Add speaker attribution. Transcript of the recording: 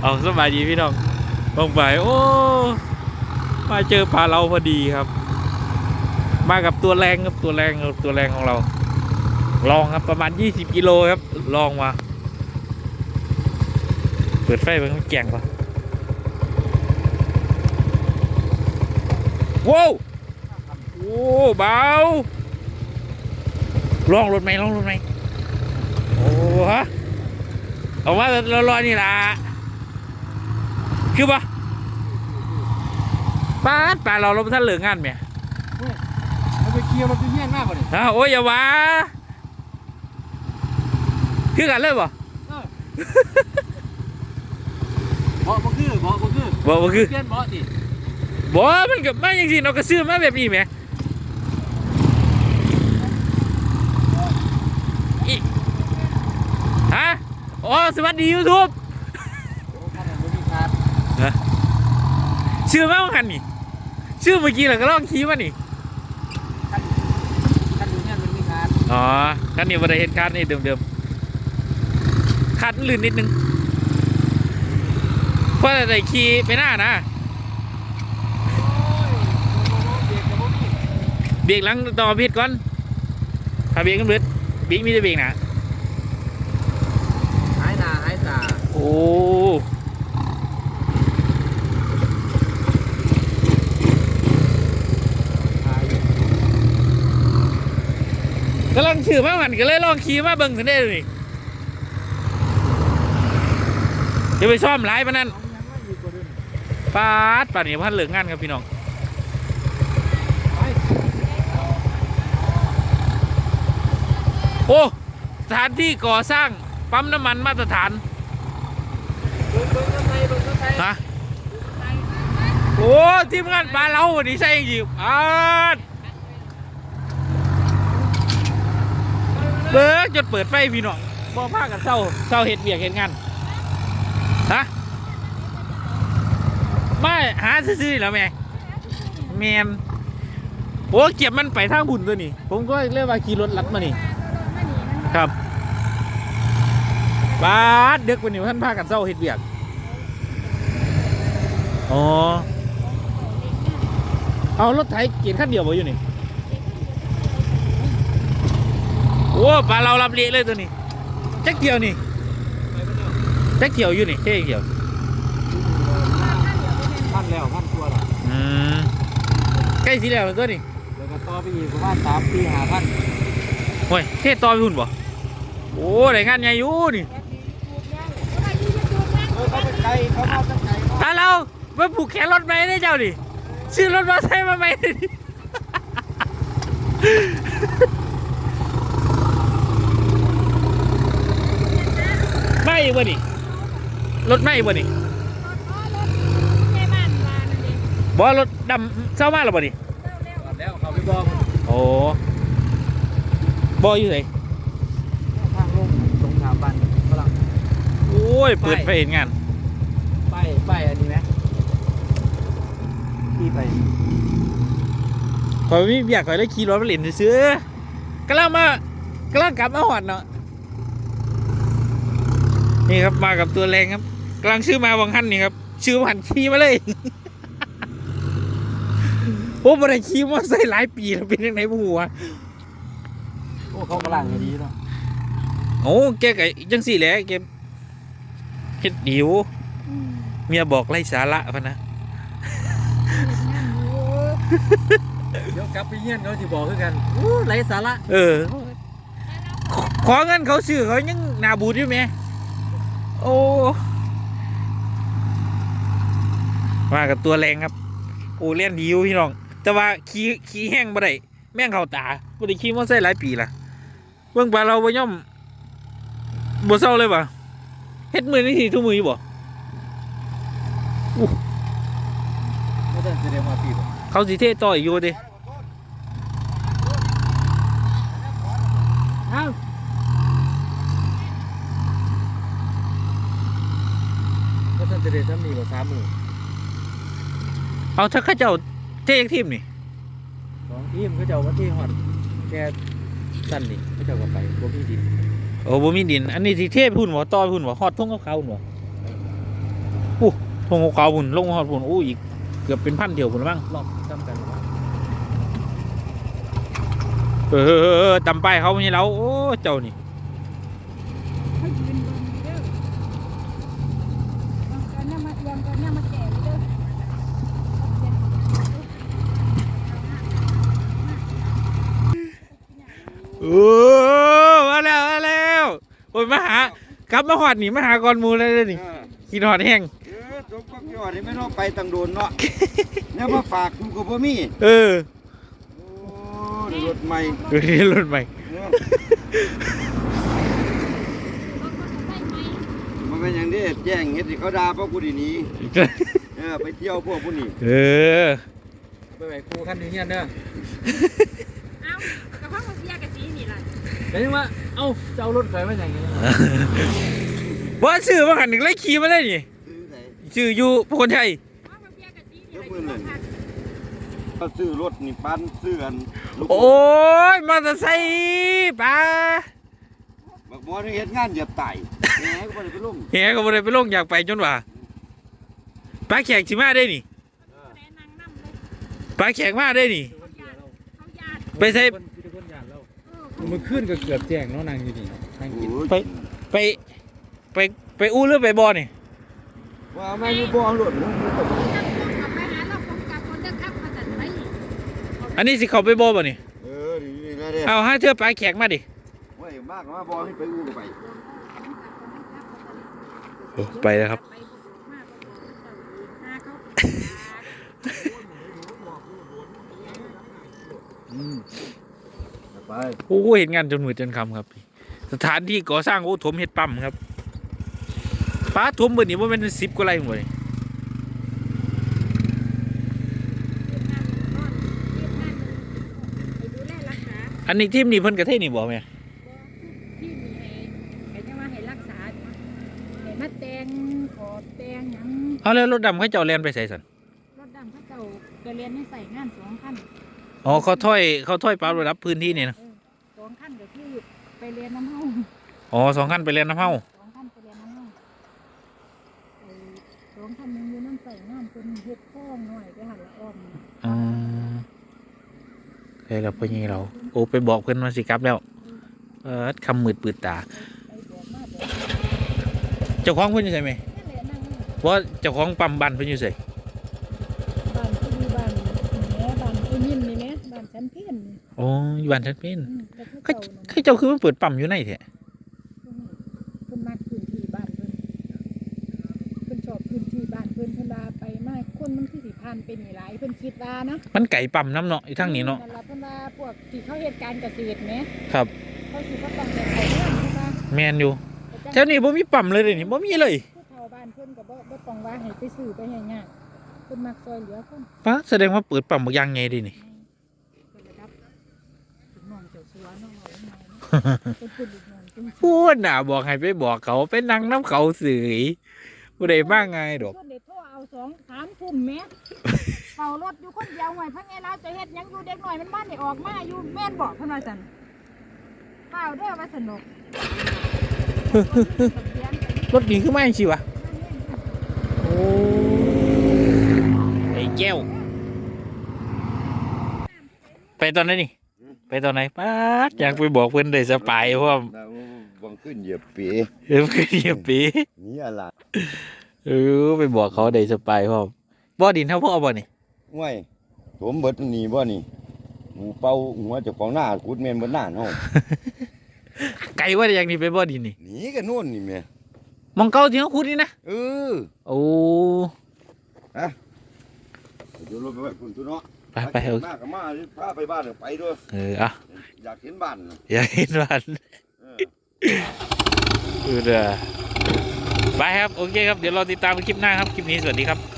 Speaker 1: เอาสบายดีพี่น้องลงไปโอ้มาเจอปลาเราพอดีครับ มากับตัวแรงครับตัวแรงตัวแรงของเรา ลองครับประมาณ 20กิโลครับ ลองมา เปิดไฟมันแกงปะว้าวโอ้เบาลองรถไหมลองรถไหมโอ้ฮะ เอาว่าเรารอนี่ล่ะคือปะป้าดปลาเราเราท่านเหลืองานไหม
Speaker 2: มันไปเคลียร์มันไปเฮี้ยนมากกว่านี่
Speaker 1: อ้าวโอ้ยอย่าว่าคือกันเลยบ่
Speaker 2: เบาะบ่คือเบาะบ่คือ
Speaker 1: บ่บ่คือ
Speaker 2: เปลี่ยนเบาะสิ
Speaker 1: บ่มันกับมาอย่างสิเราก็ซื้อมาแบบนี้แหมอิฮะ โอ้สวัสดี YouTube
Speaker 2: โอ้ขนาดบ่มีขาด
Speaker 1: ชื่อมาว่ากันนี่ ชื่อเมื่อกี้เราก็ลองขี่มานี่
Speaker 2: คันคันอยู่เนี่ยมันมีขาด
Speaker 1: อ๋อคันนี้บ่ได้เห็นคันนี่เดิมๆคันลื่นนิดนึงเพราะได้ขี่ไปหน้านะ
Speaker 2: โอ้ยเบรกกับบ่มี
Speaker 1: เบรกหลังต่อพิดก่อนถ้าเบรกกันเบิดเบรกมีแต่เบรกหนะ
Speaker 2: หายหน้าหายตา
Speaker 1: โอ้กำลังถือมาหันก็เลยลองขี่มาเบิ่งกันได้เลยจะไปซ่อมหลายปานนั้น
Speaker 2: เอายังไม่อีกกว่าเดิม
Speaker 1: ปาดป่านนี้พันเหลืองงานครับพี่น้องโอ้สถานที่ก่อสร้างปั๊มน้ำมันมาตรฐาน
Speaker 2: เบิ่งเบิ่งข้างในเบิ่งข้างใน
Speaker 1: ฮะ โอ้ทีมงานปลาเราวันนี้ใช่จริงๆอาดเบิกจนเปิดไฟพี่น้องบ่พากันเศร้าเศร้าเห็ดเบียกเห็ดงานฮะไม่หาซื้อๆแล้วแม่แมนโอ้เก็บมันไปทางบุญตัวนี้ ผมก็เรียกว่าขี่รถลัดมานี่ครับบาดเด็กวันนี้ท่านพากันเศร้าเห็ดเบียกอ๋อ เอารถไถเกียนขั้นเดียวบ่อยู่นี่โอ้ปลาเรารับเละเลยตัวนี้จักเกี่ยวนี่
Speaker 2: ไปบ่เนาะ
Speaker 1: จักเกี่ยวอยู่นี่เท่เกี่ยว
Speaker 2: พันแล้วพันตัวแล้ว
Speaker 1: อืมใกล้สิแล้วตัวนี้
Speaker 2: แล้วก็ต่อไปอีกประมาณ3ปี5พัน
Speaker 1: โอ้ยเท่ต่อไปหุ่นบ่โอ้ได้งานใหญ่อยู่นี่
Speaker 2: เออเขาไปไกลเขามาตั้งไกลเขา
Speaker 1: ถ้าเรามาผูกแขนรถไหมได้เจ้าดิ ซื้อรถมาใช้มาไหมดิไม่บ่นี่รถไม่บ่นี่บ่รถดำเศร้ามากหรอบ่นี่
Speaker 2: แล้วเขาไปบอก
Speaker 1: โอ้บ่อยู่ไหน
Speaker 2: ทางลงตรงสถาบันฝรั่ง
Speaker 1: โอ้ยเปิดไฟเห็นงาน
Speaker 2: ป้ายป้ายอันนี้ไหม ที่ไป
Speaker 1: ขอยมีอยากขอยได้ขี่รถมาเล่นซื้อๆกำลังมากำลังกลับมาหอดเนาะนี่ครับมากับตัวแรงครับกำลังชื่อมาวังหันนี่ครับชื่อหันขี่มาเลยโอ้บ่ได้ขี่มอเตอร์ไซค์หลายปีแล้วเป็นยังไงบ่ฮู้วะ
Speaker 2: โอ้เขากำลังดีเนาะ
Speaker 1: โอ้แกก็จังสี่แหละแกเฮ็ดดิวเมียบอกไร้สาระพะนะ
Speaker 2: เดี๋ยวกลับไปเยี่ยนเขาสิบอกคือกันโอ้ไรสาระ
Speaker 1: เออขอขอเงินเขาซื้อเขายังหนาบูดอยู่ไหม โอ้ มากับตัวแรงครับ โอ้เล่นดีอยู่พี่น้อง แต่ว่าขี่ขี่แห้งบ่ได้แม่งเข้าตาบ่ได้ขี่มอเตอร์ไซค์หลายปีละเบิ่งปลาเราบ่ย่อมบ่เศร้าเลยป่ะเฮ็ดมือนี่สิทุกมืออยู่บ่
Speaker 2: ไม่ได้แสดงว่าปีบ
Speaker 1: เขาสิเทต่ออีกอยู่เดิ
Speaker 2: อ้าวก็สันเดย์ถ้ามีกว่าสามหมื่น
Speaker 1: เอาถ้าเขาเจ้าเทอีกทีมนี่
Speaker 2: สองทีมเขาจะเอาวันที่หอดแค่สั้นนี่เขาจะเอากลับไปบ่มีดิน
Speaker 1: โอ้บ่มีดิน อันนี้สิเทพุ่นบ่ต่อพุ่นบ่ฮอดทุ่งเขาเขาพุ่นบ่อู้ทงเขาบุญลงหอดบุญอู้อีก เกือบเป็นพันเดียวบุญบ้าง
Speaker 2: รอบจำกันว่า
Speaker 1: เออตำไปายเขาไม่ใช่เราโอ้เจ้านี่
Speaker 3: ให้ยืนบนเด้อยังกันเนี่ยมายังกันเนี่ยมาแก่เด้อเอาเขียน
Speaker 1: โอ้มาแล้วมาแล้วโอ้ยมาหากลับมาหอดนี่มาหากรมูเลยเด้อนี่
Speaker 4: เออ
Speaker 1: กินหอดแห้ง
Speaker 4: เออจบก็ยอดนี่ไม่ต้องไปตังโดนเนาะเนี่ยมาฝากกูกับพ่อมี่
Speaker 1: เออ
Speaker 4: โอ้รถใหม่
Speaker 1: ดูนี่รุ่นใหม่
Speaker 4: เนอะมันเป็นอย่างนี้แจ้งเฮ็ดให้เขาด่าเพราะกูดีหนี้เออไปเที่ยวพวกผู้นี้
Speaker 1: เออ
Speaker 2: ไปไหนครูขั้นอยู่เงี้ยเด้อ
Speaker 3: เอ้ากับพ่อมาเสียกับสีนี่ล่ะ
Speaker 2: แต่ยังว่าเอ้าจะเอารถไฟมาอย่างเงี้ย
Speaker 1: ว่าซื้อมาหันหนึ่งไล่ขี่มาได้นี่
Speaker 4: ซื้อไหน
Speaker 1: ชื่ออยู่พคนชัย
Speaker 3: พ่อมาเสียกับสีนี่ล่ะอยู่โรงพัก
Speaker 4: เขาซื้อรถนี่ปันซื้อกันลูก
Speaker 1: โอ้ยมอเตอร์ไซค์ป้า
Speaker 4: บักบอนี่เฮ็ดงานเหยียบไต่แหมก็บ่ได้ไปลง
Speaker 1: เฮียก็บ่ได้ไปลงอยากไปจนว่าป้าแขกสิมาได้นี่
Speaker 3: แนะนางนำเลย
Speaker 1: ป้าแขกมาได้นี่
Speaker 3: เขาญาติเขาญาติ
Speaker 1: ไปใส่
Speaker 2: คนมีแต่คนหยาดเรา
Speaker 3: เออเขา
Speaker 2: มือขึ้นก็เกือบแจ้งเนาะนางอยู่นี่นางกิน
Speaker 4: โอ้ย
Speaker 1: ไปไปไปไปอู้หรือไปบอนี่
Speaker 4: ว่าไม่มีบ่เอารถมึงมึงก็
Speaker 3: จับตัวกลับไปหาเราคงกลับคนเด้อครับมาตัดไป
Speaker 1: อันนี้สิเขาไปบอบ่นี่
Speaker 4: เออนี่นะเด้
Speaker 1: เอาให้เธอป้าแขกมาดิ
Speaker 4: เว้ยมากมาบ่ให้ไปอู้ก็ไป
Speaker 1: ไปแล้วครับ
Speaker 3: ไปมากก็หาเขา
Speaker 4: อืมไป
Speaker 1: โอ้เห็นงานจนมือจนคำครับ สถานที่ก่อสร้างโอ้ถมเฮ็ดปั๊มครับ ป้าถมเบิดนี่ว่าเป็นสิบกว่าไรหมดเลย
Speaker 3: ไปดูแลรักษา
Speaker 1: อันนี้ทีมนี่เพิ่นกระเทศนี่บอกไหม
Speaker 3: ที่มีให้ให้จะมาให้รักษาให้มาแต่งขอแต่งหยัง
Speaker 1: เอาแล้วรถดำเขาเจ้าแลนไปใส่สัน
Speaker 3: รถดำเขาเจ้าก็เรียนให้ใส่งานสองขั้น
Speaker 1: อ๋อเขาถ้อยเขาถ้อยปรับระดับพื้นที่นี่นะ
Speaker 3: สองขั้นก็คือไปเรียนน้ำเฮา
Speaker 1: อ๋อสองขั้นไปเรียนน้ำเฮา
Speaker 3: สองขั้นไปเรียนน้ำเฮาไอ้ส องขั้นหนึงอยู่น้ำใส่งานเป็นเฮ็ดคล้องหน่อยไปหันละอ้อม
Speaker 1: อ๋อเลยเราไปยี่เรา โอ้ไปบอกเพื่อนมาสิกลับแล้ว เออคำมืดปืดตา
Speaker 3: ไปบอกมาบอก
Speaker 1: เจ้าของเพื่อนอยู่ใส่ไหม
Speaker 3: นั่นแหละนั่ง
Speaker 1: ว่าเจ้าของปั๊มบันเพื่อนอยู่ใส่
Speaker 3: บ้านที่อยู่บ้านแม่บ้านไอ้นิ่มนี่แม่บ้านฉันเพี้ยนนี่
Speaker 1: โอ้อยู่บ้านฉันเป็น
Speaker 3: อืมแต่
Speaker 1: ก็
Speaker 3: เขาเจ้านั่น
Speaker 1: คือเจ้าคือมันเปิดปั๊มอยู่ในแท้
Speaker 3: เพิ่นมักพื้นที่บ้านเพิ่นเพิ่นชอบพื้นที่บ้านเพิ่นเพิ่นลาไปมากคนมันคือสิผ่านไป นี่หลายเพิ่นคิดว่านะ
Speaker 1: มันไก่ปั๊มน้ำเนาะอีทั้งนี้เนาะ
Speaker 3: นั่นล่ะเพิ่นว่าพวกที่เขาเฮ็ดการเกษตรแหม
Speaker 1: ครับ
Speaker 3: เขาสิบ่ต้องไปเอาเรื่องใช่ปะ
Speaker 1: แมนอยู่
Speaker 3: แต่
Speaker 1: แถวนี้บ่มีปั๊มเลยเดี๋ยวนี้บ่มีเลย
Speaker 3: ผู้เฒ่าบ้านเพิ่นก็บ่บ่ต้องว่าให้ไปซื้อไปให้ยากเพิ่นมักซอยเหลือคน
Speaker 1: ป้าแสดงว่าเปิดปั๊มบางอย่างไงดินี่
Speaker 3: เพิ่นระดับลูกน้องเจ้าสัวน้องเอาไว้ไหนเนาะเพิ่นเป็นลูกน้องจัง
Speaker 1: พูดน่ะบอกให้ไปบอกเขาไปนั่งน้ำเขาสื่อบ่ได้มาไงดอก
Speaker 3: เพิ่นได้โทรเอาสองสามทุ่มแหม เฝ้ารถอยู่คนเดียวหน่อยพังไงลาวจะเฮ็ดหยังอยู่เด็กน้อยมันบ้านได้ออกมาอยู่แม่นบอกเพิ่นว่าซั่นเปล่าเด้อว่าสนุก
Speaker 1: รถดีขึ้นมาจังสิวะโอ้ไอ้แก้ว ไปตอนไหนนี่ ไปตอนไหนป้าดอยากไปบอกเพื่อนได้สปายเพราะว่า
Speaker 4: ดาวบังขึ้นเหยียบปี
Speaker 1: เออเพื่อนเหยียบปี
Speaker 4: นี่อะไร
Speaker 1: เออไปบอกเขาได้สปายเพราะบ่ดินเท่าพ่อบ่นี่
Speaker 4: ง่วยผมเบิดนี่บ่นี่หมูเป่าหัวเจ้าของหน้าขุดแม่นเบิดหน้าเนาะ
Speaker 1: ไก่ว่าอย่างนี้ไปบ่ดินนี่
Speaker 4: หนีกันนู่นนี่แม่
Speaker 1: มองเก่าที่เขาขุดนี่นะ
Speaker 4: เออ
Speaker 1: โอ้
Speaker 4: เดี๋ยวรถไปไว้คุณตัวเนาะ
Speaker 1: ไปไปเออ
Speaker 4: มาก็มาพาไปบ้านก็ไปด้วย
Speaker 1: เอออะ
Speaker 4: อยากเห็นบ้านน่ะ
Speaker 1: อย่าเห็นวัน
Speaker 4: เออ
Speaker 1: เออเด้อไปครับ โอเคครับ เดี๋ยวเราติดตามคลิปหน้าครับ คลิปนี้สวัสดีครับ